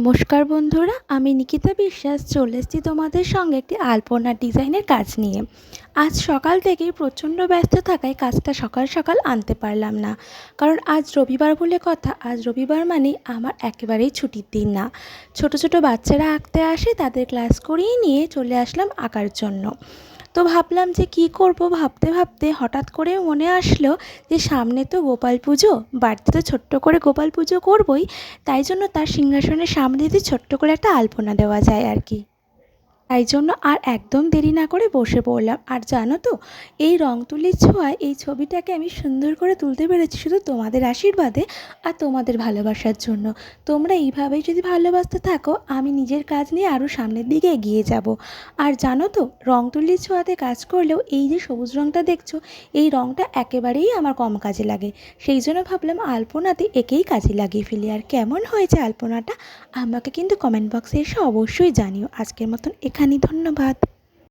নমস্কার বন্ধুরা, আমি নিকিতা বিশ্বাস, চলে এসেছি তোমাদের সঙ্গে একটি আলপনা ডিজাইনের কাজ নিয়ে। আজ সকাল থেকেই প্রচণ্ড ব্যস্ত থাকায় কাজটা সকাল সকাল আনতে পারলাম না। কারণ আজ রবিবার বলে কথা, আজ রবিবার মানে আমার একেবারেই ছুটির দিন না। ছোট ছোট বাচ্চারা আঁকতে আসে, তাদের ক্লাস করিয়ে নিয়ে চলে আসলাম আঁকার জন্য। তো ভাবলাম যে কি করব ভাবতে ভাবতে হঠাৎ করে মনে আসলো যে সামনে তো গোপাল পুজো, বাড়িতে তো ছোট্ট করে গোপাল পুজো করবই, তাই জন্য তার সিংহাসনের সামনে যদি ছোট্ট করে একটা আলপনা দেওয়া যায় আর কি। তাই জন্য আর একদম দেরি না করে বসে পড়লাম। আর জানো তো, এই রং তুলির ছোঁয়ায় এই ছবিটাকে আমি সুন্দর করে তুলতে পেরেছি শুধু তোমাদের আশীর্বাদে আর তোমাদের ভালোবাসার জন্য। তোমরা এইভাবেই যদি ভালোবাসতে থাকো, আমি নিজের কাজ নিয়ে আরও সামনের দিকে এগিয়ে যাব। আর জানো তো রং তুলির ছোঁয়াতে কাজ করলেও এই যে সবুজ রংটা দেখছ, এই রংটা একেবারেই আমার কম কাজে লাগে। সেই জন্য ভাবলাম আলপনাতে একেই কাজে লাগিয়ে ফেলি। আর কেমন হয়েছে আলপনাটা, আমাকে কিন্তু কমেন্ট বক্সে এসে অবশ্যই জানিও। আজকের মতন এখানেই ধন্যবাদ।